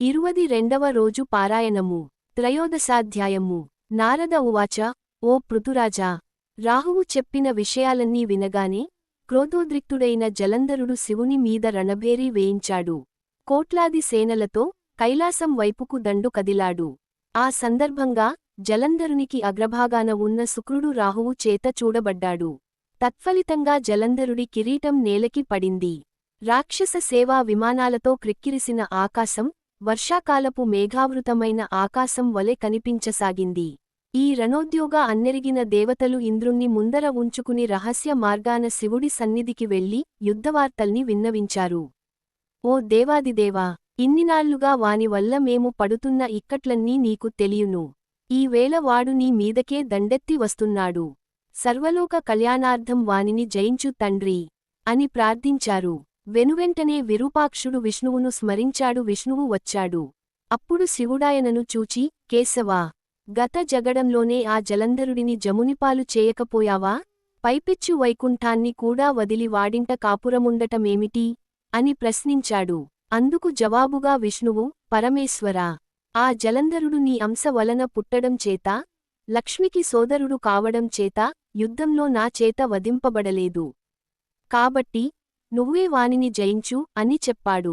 ఇరువది రెండవ రోజు పారాయణము. త్రయోదశాధ్యాయము. నారద ఉవాచ ఓ పృథురాజా! రాహువు చెప్పిన విషయాలన్నీ వినగానే క్రోధోద్రిక్తుడైన జలంధరుడు శివుని మీద రణభేరి వేయించాడు. కోట్లాది సేనలతో కైలాసం వైపుకు దండు కదిలాడు. ఆ సందర్భంగా జలంధరునికి అగ్రభాగాన ఉన్న శుక్రుడు రాహువు చేత చూడబడ్డాడు. తత్ఫలితంగా జలంధరుడి కిరీటం నేలకి పడింది. రాక్షస సేవా విమానాలతో క్రిక్కిరిసిన ఆకాశం వర్షాకాలపు మేఘావృతమైన ఆకాశం వలె కనిపించసాగింది. ఈ రణోద్యోగ అన్నెరిగిన దేవతలు ఇంద్రుణ్ణి ముందర ఉంచుకుని రహస్య మార్గాన శివుడి సన్నిధికి వెళ్ళి యుద్ధవార్తల్ని విన్నవించారు. ఓ దేవాదిదేవా ఇన్నినాళ్ళుగా వానివల్ల మేము పడుతున్న ఇక్కట్లన్నీ నీకు తెలియును. ఈవేళ వాడు నీ మీదకే దండెత్తి వస్తున్నాడు. సర్వలోక కళ్యాణార్థం వానిని జయించు తండ్రి అని ప్రార్థించారు. వెనువెంటనే విరూపాక్షుడు విష్ణువును స్మరించాడు విష్ణువు వచ్చాడు. అప్పుడు శివుడాయనను చూచి కేశవా గత జగడంలోనే ఆ జలంధరుడిని జమునిపాలు చేయకపోయావా? పైపిచ్చు వైకుంఠాన్ని కూడా వదిలి వాడింట కాపురముండటమేమిటి అని ప్రశ్నించాడు. అందుకు జవాబుగా విష్ణువు పరమేశ్వరా ఆ జలంధరుడు నీ అంశ వలన పుట్టడం చేత లక్ష్మికి సోదరుడు కావడం చేత యుద్ధంలో నా చేత వధింపబడలేదు. కాబట్టి నువ్వే వానిని జయించు అని చెప్పాడు.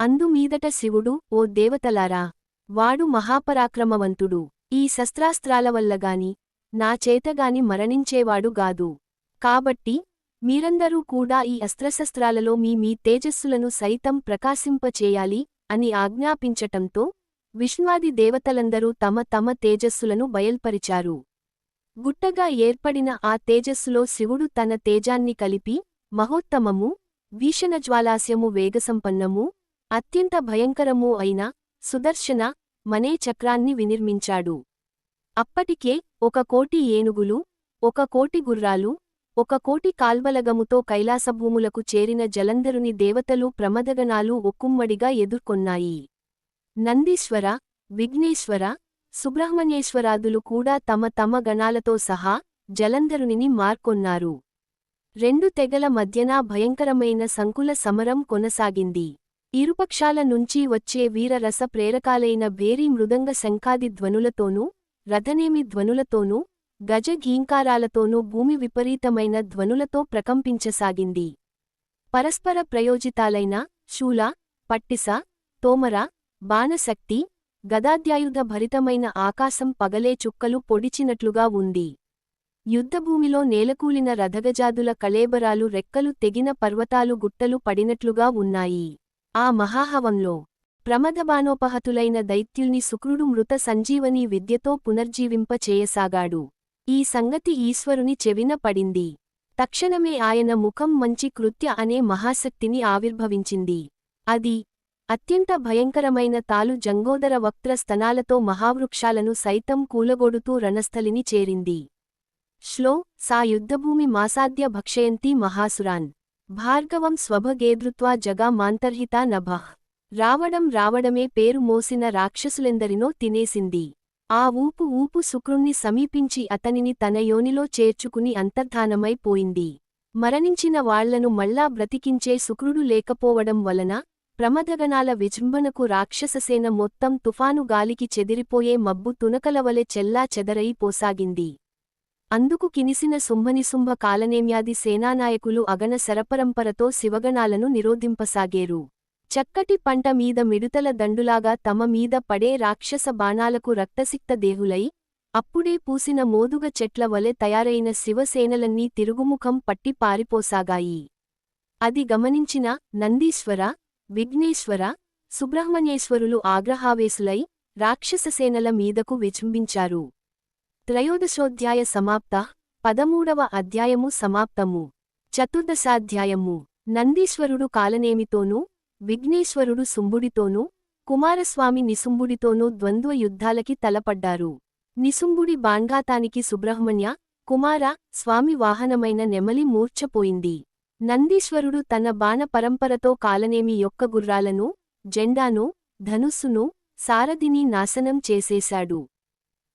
అందుమీదట శివుడు ఓ దేవతలారా! వాడు మహాపరాక్రమవంతుడు. ఈ శస్త్రాస్త్రాల వల్లగాని నా చేతగాని మరణించేవాడు గాదు కాబట్టి మీరందరూ కూడా ఈ అస్త్రశస్త్రాలలో మీ మీ తేజస్సులను సైతం ప్రకాశింపచేయాలి అని ఆజ్ఞాపించటంతో విష్ణ్వాది దేవతలందరూ తమ తమ తేజస్సులను బయల్పరిచారు. గుట్టగా ఏర్పడిన ఆ తేజస్సులో శివుడు తన తేజాన్ని కలిపి మహోత్తమము భీషణజ్వాలాస్యము వేగసంపన్నము అత్యంత భయంకరమూ అయిన సుదర్శన మనే చక్రాన్ని వినిర్మించాడు. అప్పటికే ఒక కోటి ఏనుగులు ఒక కోటి గుర్రాలు ఒక కోటి కాల్వలగముతో కైలాసభూములకు చేరిన జలంధరుని దేవతలు ప్రమదగణాలు ఒక్కుమ్మడిగా ఎదుర్కొన్నాయి. నందీశ్వర విఘ్నేశ్వర సుబ్రహ్మణ్యేశ్వరాదులు కూడా తమ తమ గణాలతో సహా జలంధరునిని మార్కొన్నారు. రెండు తెగల మధ్యన భయంకరమైన సంకుల సమరం కొనసాగింది. ఇరుపక్షాల నుంచి వచ్చే వీరరస ప్రేరకాలైన భేరీ మృదంగ శంఖాది ధ్వనులతోనూ రథనేమి ధ్వనులతోనూ గజ ఘీంకారాలతోనూ భూమి విపరీతమైన ధ్వనులతో ప్రకంపించసాగింది. పరస్పర ప్రయోజితాలైన శూల పట్టిస తోమర బాణశక్తి గదాధ్యాయుధ భరితమైన ఆకాశం పగలే చుక్కలు పొడిచినట్లుగా ఉంది. యుద్ధభూమిలో నేలకూలిన రథగజాదుల కళేబరాలు రెక్కలు తెగిన పర్వతాలు గుట్టలు పడినట్లుగా ఉన్నాయి. ఆ మహాహవంలో ప్రమదబానోపహతులైన దైత్యుల్ని శుక్రుడు మృత సంజీవనీ విద్యతో పునర్జీవింపచేయసాగాడు. ఈ సంగతి ఈశ్వరుని చెవిన పడింది. తక్షణమే ఆయన ముఖం మంచి కృత్య అనే మహాశక్తిని ఆవిర్భవించింది. అది అత్యంత భయంకరమైన తాలు జంగోదర వక్త్ర స్తనాలతో మహావృక్షాలను సైతం కూలగొడుతూ రణస్థలిని చేరింది. శ్లో సా యుద్ధభూమి మాసాద్య భక్షయంతి మహాసురాన్. భార్గవం స్వభగేదృత్వా జగా మాంతర్హితా నభః. రావడం రావడమే పేరు మోసిన రాక్షసులెందరినో తినేసింది. ఆ ఊపు ఊపు శుక్రుణ్ణి సమీపించి అతనిని తన యోనిలో చేర్చుకుని అంతర్ధానమైపోయింది మరణించిన వాళ్ళను మళ్ళా బ్రతికించే శుక్రుడు లేకపోవడం వలన ప్రమదగణాల విజృంభణకు రాక్షససేన మొత్తం తుఫాను గాలికి చెదిరిపోయే మబ్బు తునకలవలె చెల్లా చెదరయిపోసాగింది అందుకు కినిసిన శుంభనిశుంభ కాలనేమ్యాది సేనానాయకులు అగన శరపరంపరతో శివగణాలను నిరోధింపసాగేరు. చక్కటి పంట మీద మిడుతల దండులాగా తమ మీద పడే రాక్షస బాణాలకు రక్తసిక్త దేహులై అప్పుడే పూసిన మోదుగ చెట్ల వలె తయారైన శివసేనలన్నీ తిరుగుముఖం పట్టి పారిపోసాగాయి. అది గమనించిన నందీశ్వర విఘ్నేశ్వర సుబ్రహ్మణ్యేశ్వరులు ఆగ్రహావేశులై రాక్షససేనల మీదకు విజృంభించారు. త్రయోదశోధ్యాయ సమాప్త పదమూడవ అధ్యాయము సమాప్తము. చతుర్దశాధ్యాయము. నందీశ్వరుడు కాలనేమితోనూ విఘ్నేశ్వరుడు సుంబుడితోనూ కుమారస్వామి నిసుంబుడితోనూ ద్వంద్వ యుద్ధాలకి తలపడ్డారు. నిసుంబుడి బాణ్ఘాతానికి సుబ్రహ్మణ్య కుమార స్వామి వాహనమైన నెమలి మూర్ఛపోయింది. నందీశ్వరుడు తన బాణ పరంపరతో కాలనేమి యొక్క గుర్రాలను జెండాను ధనుస్సును సారథిని నాశనం చేసేశాడు.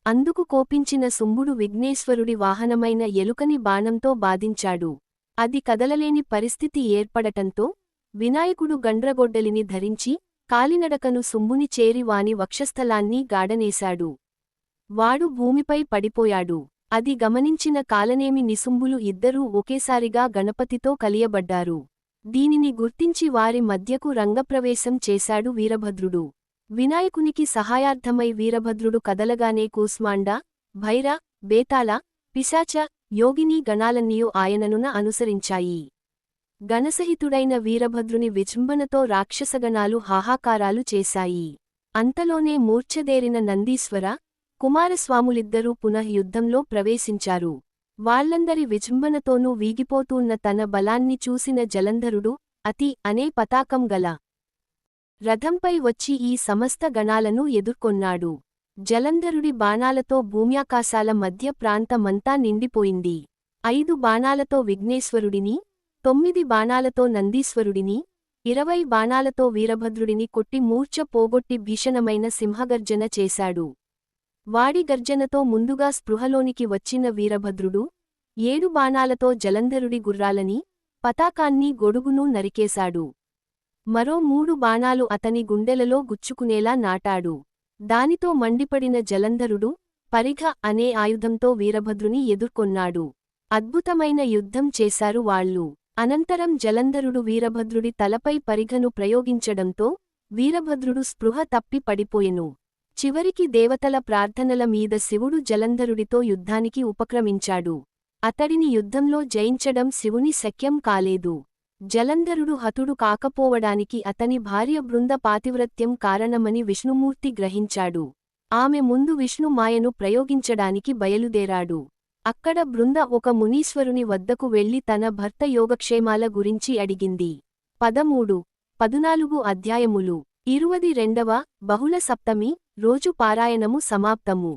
అందుకు కోపించిన శుంభుడు విఘ్నేశ్వరుడి వాహనమైన ఎలుకని బాణంతో బాధించాడు. అది కదలలేని పరిస్థితి ఏర్పడటంతో వినాయకుడు గండ్రగొడ్డలిని ధరించి కాలినడకను సుంబుని చేరి వాని వక్షస్థలాన్ని గాడనేశాడు వాడు భూమిపై పడిపోయాడు. అది గమనించిన కాలనేమి నిసుంబులు ఇద్దరూ ఒకేసారిగా గణపతితో కలియబడ్డారు. దీనిని గుర్తించి వారి మధ్యకు రంగప్రవేశం చేశాడు వీరభద్రుడు. వినాయకునికి సహాయార్థమై వీరభద్రుడు కదలగానే కూస్మాండ భైర బేతాళ పిశాచ యోగిని గణాలన్నీయు ఆయననున అనుసరించాయి. గణసహితుడైన వీరభద్రుని విజృంభణతో రాక్షసగణాలు హాహాకారాలు చేశాయి. అంతలోనే మూర్ఛదేరిన నందీశ్వర కుమారస్వాములిద్దరూ పునః యుద్ధంలో ప్రవేశించారు. వాళ్ళందరి విజృంభణతోనూ వీగిపోతూన్న తన బలాన్ని చూసిన జలంధరుడు అతి అనే పతాకం గల రథంపై వచ్చి ఈ సమస్త గణాలను ఎదుర్కొన్నాడు. జలంధరుడి బాణాలతో భూమ్యాకాశాల మధ్య ప్రాంతమంతా నిండిపోయింది. ఐదు బాణాలతో విఘ్నేశ్వరుడిని తొమ్మిది బాణాలతో నందీశ్వరుడిని ఇరవై బాణాలతో వీరభద్రుడిని కొట్టి మూర్ఛ పోగొట్టి భీషణమైన సింహగర్జన చేశాడు. వాడి గర్జనతో ముందుగా స్పృహలోనికి వచ్చిన వీరభద్రుడు ఏడు బాణాలతో జలంధరుడి గుర్రాలని పతాకాన్ని గొడుగును నరికేశాడు. మరో మూడు బాణాలు అతని గుండెలలో గుచ్చుకునేలా నాటాడు. దానితో మండిపడిన జలంధరుడు పరిఘ అనే ఆయుధంతో వీరభద్రుని ఎదుర్కొన్నాడు. అద్భుతమైన యుద్ధం చేశారు వాళ్ళు. అనంతరం జలంధరుడు వీరభద్రుడి తలపై పరిఘను ప్రయోగించడంతో వీరభద్రుడు స్పృహ తప్పి పడిపోయెను. చివరికి దేవతల ప్రార్థనల మీద శివుడు జలంధరుడితో యుద్ధానికి ఉపక్రమించాడు. అతడిని యుద్ధంలో జయించడం శివుని శక్యం కాలేదు. జలంధరుడు హతుడు కాకపోవడానికి అతని భార్య బృంద పాతివ్రత్యం కారణమని విష్ణుమూర్తి గ్రహించాడు. ఆమె ముందు విష్ణు మాయను ప్రయోగించడానికి బయలుదేరాడు. అక్కడ బృంద ఒక మునీశ్వరుని వద్దకు వెళ్ళి తన భర్త యోగక్షేమాల గురించి అడిగింది. పదమూడు పదునాలుగు అధ్యాయములు ఇరువది రెండవ బహుళ సప్తమి రోజు పారాయణము సమాప్తము.